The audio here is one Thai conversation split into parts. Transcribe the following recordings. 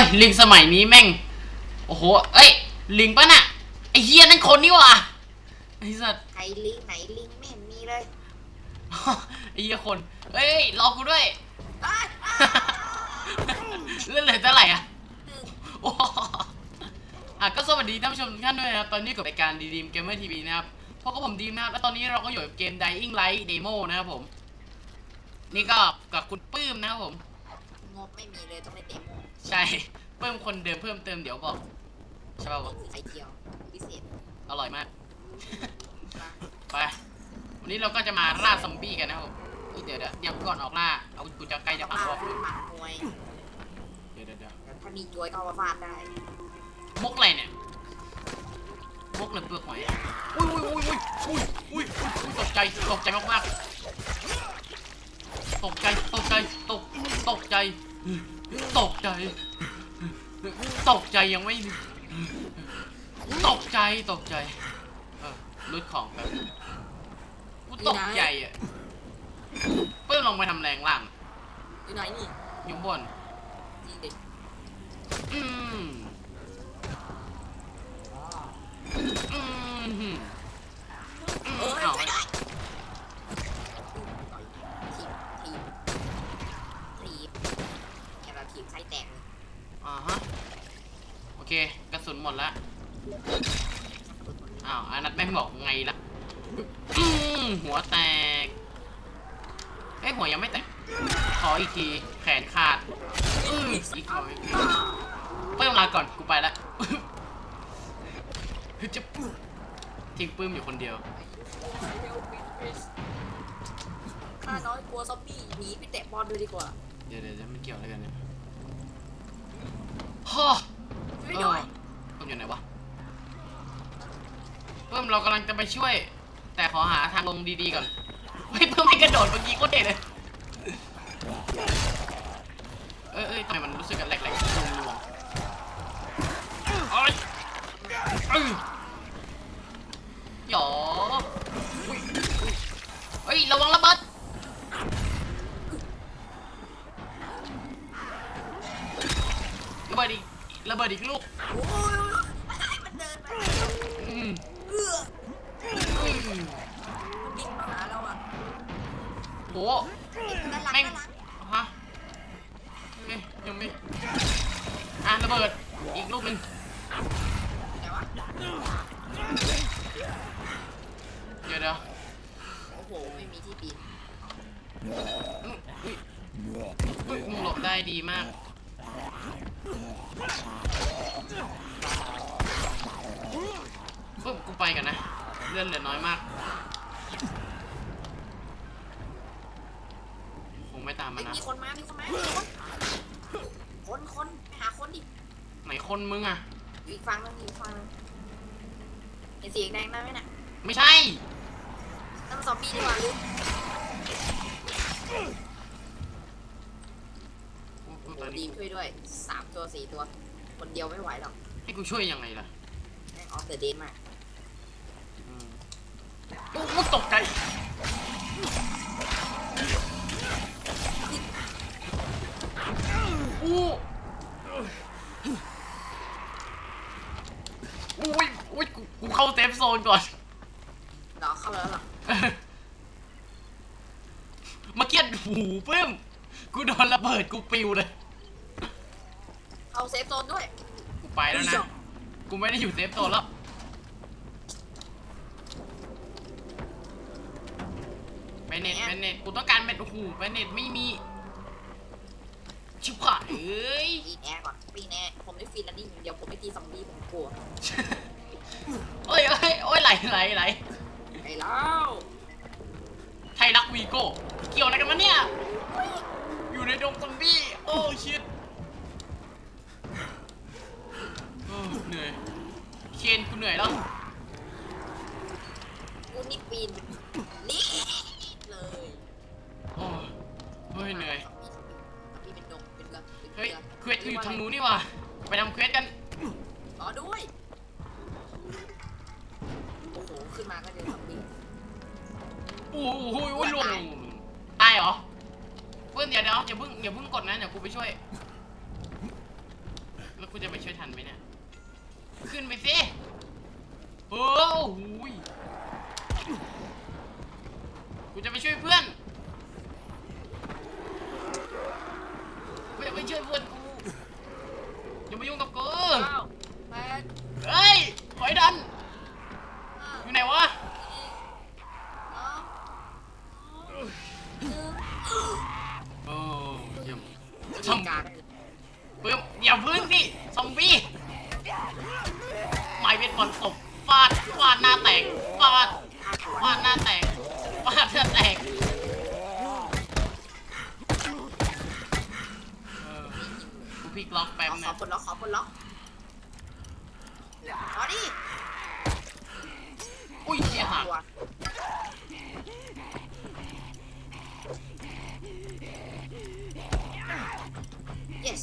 ยลิงสมัยนี้แม่ง โอ้โห เอ้ย ลิงปะน่ะ ไอ้เฮียนั่นคนนี่หว่ะไอ้สัตว์ใครลิงไหนลิงไม่เห็นมีเลยไอ้เฮียคน เอ้ยรอกูด้วยอ้ายอ้ายเลื่อนเหลือเท่าไหร่อะหนึ่งโอ้โหอะก็สวัสดีท่านผู้ชมทุกท่านด้วยนะครับ ตอนนี้กับรายการดีดีมเกมเมอร์ทีวีนะครับพบกับผมดีมนะครับ และตอนนี้เราก็อยู่กับเกม Dying Light Demo นะครับผม นี่ก็กับคุณปื้มนะครับผมงบไม่มีเลยต้องไปเต็ม ใช่ เพิ่มคนเดิมเพิ่มเติมเดี๋ยวบอกใช่ป่าววะไข่เจียวพิเศษอร่อยมากมาไปวันนี้เราก็จะมาล่าซอมบี้กันนะครับผมอุ๊ยเดี๋ยวเดี๋ยวเดี๋ยวก่อนออกล่าเอากูจะใกล้จะมาออกหมัดมวยเดี๋ยวเดี๋ยวเดี๋ยวถ้ามีจวยก็เอามาฟาดได้มุกอะไรเนี่ยมุกหรือเปลือกหอยอุ้ยอุ้ยอุ้ยอุ้ยอุ้ยอุ้ยอุ้ยตกใจตกใจมากมากๆตกใจตกใจตกตกใจตกใจ ตกใจยังไม่ตกใจตกใจ เออรุดของแบบกูตกใจอะเพิ่มลงไปทำแรงล่างอยู่ไหนนี่อยู่บนจริงดิอืมอืมหืมอืมเออเอาไม่ได้ต่อยทีบทีบทีบแกเราทีบไส้แตกเลย อ่าฮะ โอเค กระสุนหมดแล้วอ้าวอันนัทแม่งบอกไงล่ะอืมหัวแตก เอ้ยหัวยังไม่แตก ขออีกที แขนขาดอืออีกขออีกทีเพิ่มลาก่อน กูไปละคือจะทิ้งปื้มอยู่คนเดียวข้าน้อยกลัวซอมบี้หนีไปเตะบอลดูดีกว่า เดี๋ยวเดี๋ยวเดี๋ยวมันเกี่ยวอะไรกันเนี่ยฮ่ อช่วยเอหน่ออยเพิ่มอยู่ไหนวะเพิ่มเรากำลังจะไปช่วย แต่ขอหาทางลงดีๆก่อนเฮ้ยเพิ่มไม่กระโดดเมื่อกี้โคตรเท่เลยเอ้ยเอ้ยทำไมมันรู้สึกกันแหลกๆลงลงๆเอ้ยเอ้ยหยออุ๊ยอุ๊ยเฮ้ยระวังระเบิดระเบิดอีกระเบิ ดอีกลูกโอ้ยมันเดินไปอืมเอื้ออืมมันวิ่งมาหาเราอะโหด้านหลังแม่งด้านหลังฮะเอ้ยยังไม่อะระเบิดอีกลูกหนึ่งไหนวะเดี๋ยวเดี๋ยวโอ้โหไม่มีที่ปีนอืมอุ้ยอุ้ยมึงหลบได้ดีมาก ปุ๊บกูไปกันนะ เลื่อนเหลือน้อยมาก คงไม่ตามมาเฮ้ยนะ มีคนมา มีคนมามีคนคนคนไปหาคนดิไหนคนมึงอะอยู่อีกฝั่งนึงอยู่อีกฝั่งนึงเห็นสีแดงๆได้ไหมน่ะไม่ใช่ นั่นมันซอมบี้ดีกว่าลืมโอ้โหโอ้ ตอนดีนี้ช่วยด้วยสามตัวสี่ตัว คนเดียวไม่ไหวหรอกให้กูช่วยยังไงล่ะแม่งออฟเดอะเดนมากอืมโอ้กูตกใจอู้อุ้ยอุ้ยกูกูเข้าเซฟโซนก่อนรอเข้าแล้วหรอเมื่อกี้หูปึ้มกูโดนระเบิดกูปิวเลย เข้าเซฟโซนด้วย กูไปแล้วนะ กูไม่ได้อยู่เซฟโซนแล้วไปเน็ตไปเน็ตกูต้องการเม็ดโอ้โหไปเน็ตไม่มี ชิบหายเอ้ย ปีนแอร์ก่อนปีนแอร์ผมได้ฟรีแลนดิ้งอย่างเดียวผมไม่ตีซอมบี้ผมกลัวโอ้ยโอ้ยโอ้ยไหลไหลไหลไอ้แล้วไทยรักวีโก้เกี่ยวอะไรกันวะเนี่ย อยู่ในดงซอมบี้ โอ้ชิตโอ้ เหนื่อยเคนกูเหนื่อยแล้วกูนี่ปีนนี่เลยโอ้เฮ้ยเหนื่อยซอมบี้ซอมบี้เป็นดงเป็นเรือเป็นเฮ้ยรือเควสอยู่ทางนู้นนี่หว่ะไปทำเควสกันรอด้วยโอ้โหขึ้นมาก็เจอซอมบี้โอ้โหโอ้ยโอ้ยลวงตายเหรอเพื่อนเดี๋ยวเดี๋ยวอย่าเพิ่งอย่าเพิ่งกดนะเดี๋ยวกูไปช่วย แล้วกูจะไปช่วยทันไหมเนี่ย ขึ้นไปสิ โอ้โหยกูจะไปช่วยเพื่อนกูจะไปช่วยเพื่อนกูอย่ามายุ่งกับกู เก้าแปด เฮ้ยหอยดัน ห้า อยู่ไหนวะ สองหนึ่ง โอ้เยี่ยม ทำการเพิ่มอย่าพึ่งสิซอมบี้ไม้เวทบอลตบฟาดฟาดหน้าแตกฟาดฟาดหน้าแตกฟาดหน้าแตกเออกูพลิกล็อกแป๊บขอนะปลดล็อกขอปลดล็อกเอาดิอุ้ยเหี้ยหักตัว yes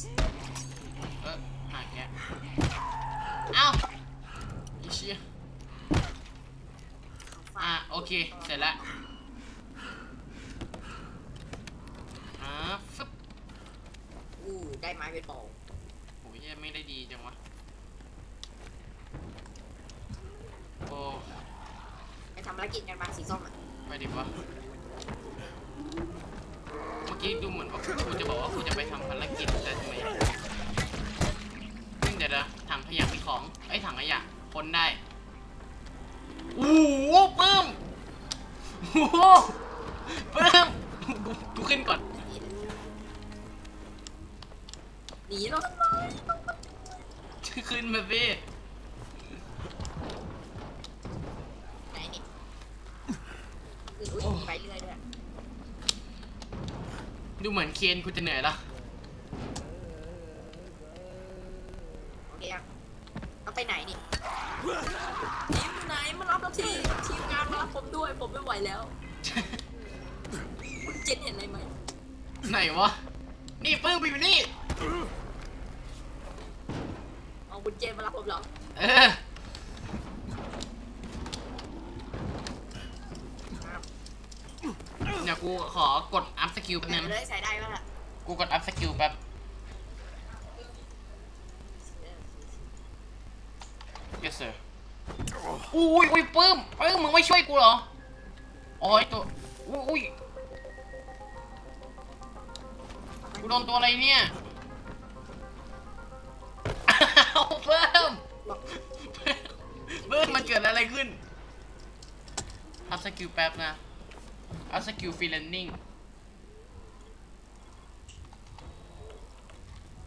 เออหักแกเอ้าไอ้เชี่ยอะโอเค เสร็จแล้วอ่าฟึบอู้ได้ไม้เป็นบอลโอ้ยเหี้ยไม่ได้ดีจังวะ โอ้ไปทำภารกิจกันบ้างสีส้มอะ ไปดิวะเมื่อ กี้ดูเหมือนว่ากูจะบอกว่ากูจะไปทำภารกิจแต่ทำไมซึ่งเดี๋ยวนะถังขยะมีของไอ้ยถังขยะคนได้โอ้โหปึ้มโอ้โหปึ้มกูกูขึ้นก่อน หนีเราทำไมขึ้นมาสิไหนนี่คืออุ้ยไปเรื่อย ด้วยดูเหมือนเคนกูจะเหนื่อยละโอเคยังเอาไปไหนนี่ทีมไหนมารับเราทีทีมงานมารับผมด้วย ผมไม่ไหวแล้ว คุณเจนเห็นอะไรไหมไหนวะ นี่ปึ้มไปอยู่นี่ เอาคุณเจนมารับผมเหรอ เออ เดี๋ยวกูขอกดอัพสกิลแป๊บไหนนึงเลยใส่ได้ป่ะล่ะกูกดอัพสกิลแป๊บ yes sir อุ้ยอุ้ยปึ้มปึ้มมึงไม่ช่วยกูเหรออ๋อไอตัวอุ้ยอุ้ยกูโดนตัวอะไรเนี่ยอ้าวเพิ่มเพิ่มมันเกิดอะไรขึ้นอัพสกิลแป๊บนะ อัพสกิลฟรีแลนนิ่ง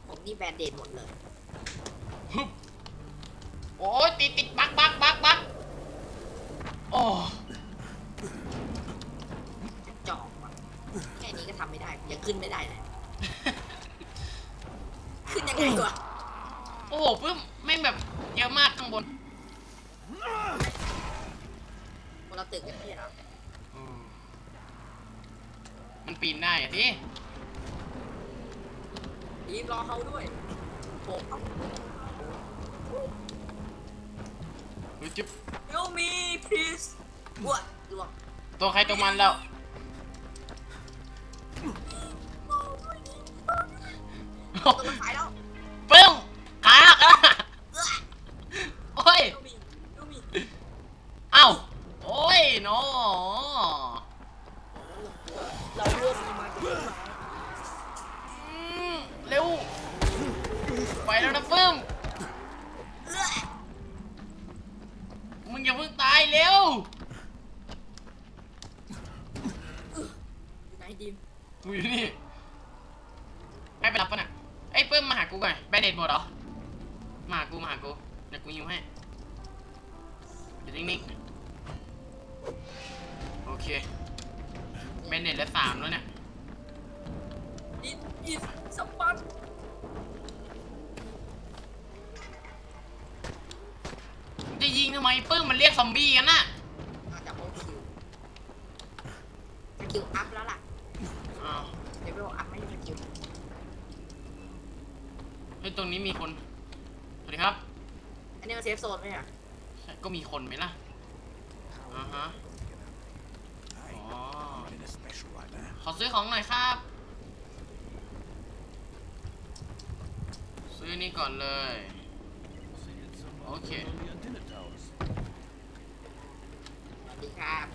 ผมนี่แบนเดดหมดเลยฮึบโอ้ยติดติดบักบักบักบักโอ้จอกว่ะแค่นี้ก็ทำไม่ได้ยังขึ้นไม่ได้เลยขึ้นยังไงวะโอ้โหปึ้มไม่งแบบเยอะมากข้างบนคนเราตึกกันไม่ใช่เหรอ มันปีนได้อะดิรีบรอเขาด้วยโผล่เขาเฮ้ยจิ๊บ Help me please บวชดวงตัวใครตัวมันแล้ว ตัวมันหายแล้ว ปึ้มขาหักอะ เอื้อ โอ้ย Help me Help me เอ้า โอ้ยเนาะ เรารวมมีมา อืมเร็ว ไปแล้วนะปึ้มเอื้อมึงอย่าเพิ่งตายเร็วอยู่ไหนดิมกูอยู่นี่ให้ไปรับปะน่ะไอ้ยเปิ้มมาหากูก่อนแบนเด็ดหมดเหรอ มาหากูมาหากูเดี๋ยวกูยิวให้เดี๋ยวนิ่งๆโอเคแบนเด็ดแล้วสามแล้วเนี่ยดิมดิมสปัน ยิงทำไมเปิ้มมันเรียกซอมบี้กันน่ะมาจากโอคิวสกิลอัพแล้วล่ะอ้าวเดี๋ยวไปอัพไม่ได้สกิลเฮ้ยตรงนี้มีคนสวัสดีครับอันนี้มันเซฟโซนไหมอะใช่ก็มีคนไหมล่ะอ่าฮะอ๋อ in a special right now. ขอซื้อของหน่อยครับ ซื้อนี่ก่อนเลย โอเค Antenna towers. สวัสดีครับ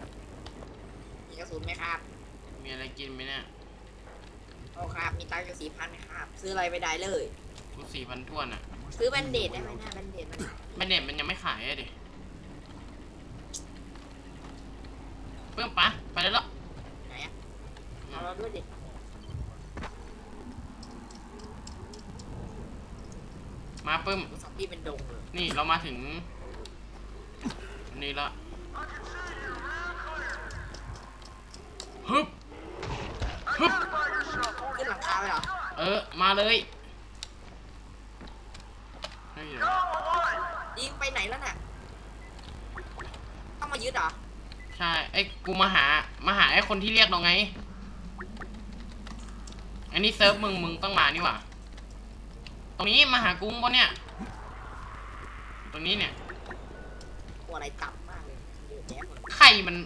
มีกระสุนไหมครับ มีอะไรกินไหมเนี่ยโอ้ครับ มีตังค์อยู่สี่พันครับ ซื้ออะไรไปได้เลย กูสี่พันทวนอะซื้อแบนเดดได้ไหมหน้าแบนเดดมันมันเน็ตมันยังไม่ขายอะดิเพิ่มปะไปแล้วเหรอ ไหนอะเอาเราด้วยดิ มาปึ้ม ซอมบี้เป็นดงเลยนี่เรามาถึง นี่ละฮึบฮึบขึ้นหลังคาไปเหรอเออ มาเลยเฮ้ยเดี๋ยวยิงไปไหนแล้วน่ะต้องมายึดเหรอใช่ไอ้กูมาหา มาหาไอ้คนที่เรียกเราไง อันนี้เซิร์ฟมึงมึงต้องมานี่หว่าต รงนี้มาหากุ้งปะเนี่ย ตรงนี้เนี่ยกลัวอะไรต่ำมากเลยเยอะแยะหมดไข่มัน